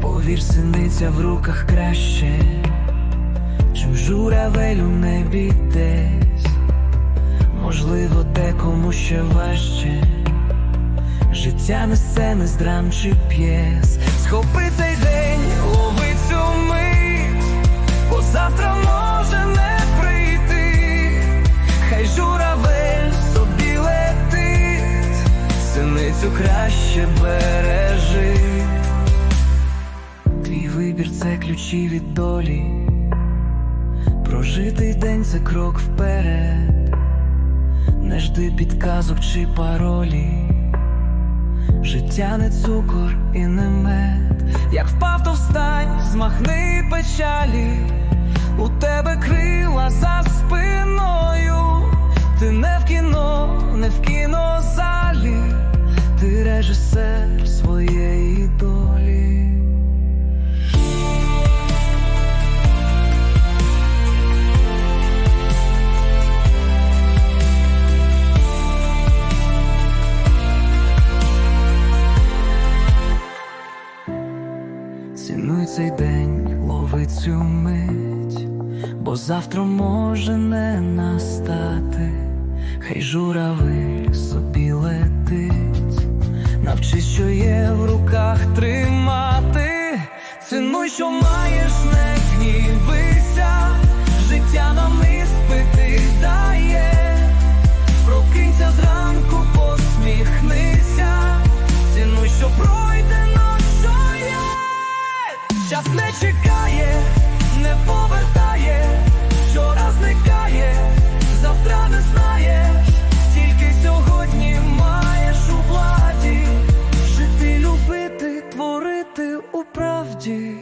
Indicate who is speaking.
Speaker 1: Повір, синиця в руках краще, чим журавель у небі десь. Можливо, декому ще важче. Життя несе не з драм чи п'єс. Схопи цей день, лови цю мить, бо завтра може не прийти. Хай журавель собі летить, синицю краще бережи. Вибір це ключі від долі. Прожитий день це крок вперед. Не жди підказок чи паролі. Життя не цукор і не мед. Як впав, то встань, змахни печалі. У тебе крила за спиною. Ти не в кіно, не в кінозалі. Ти режисер Цінуй цей день, лови цю мить, бо завтра може не настати, хай журавель собі летить, навчись, що є в руках тримати, цінуй, що маєш, чекає, не повертає, вчора зникає, завтра не знаєш, тільки сьогодні маєш у владі, жити, любити, творити у правді.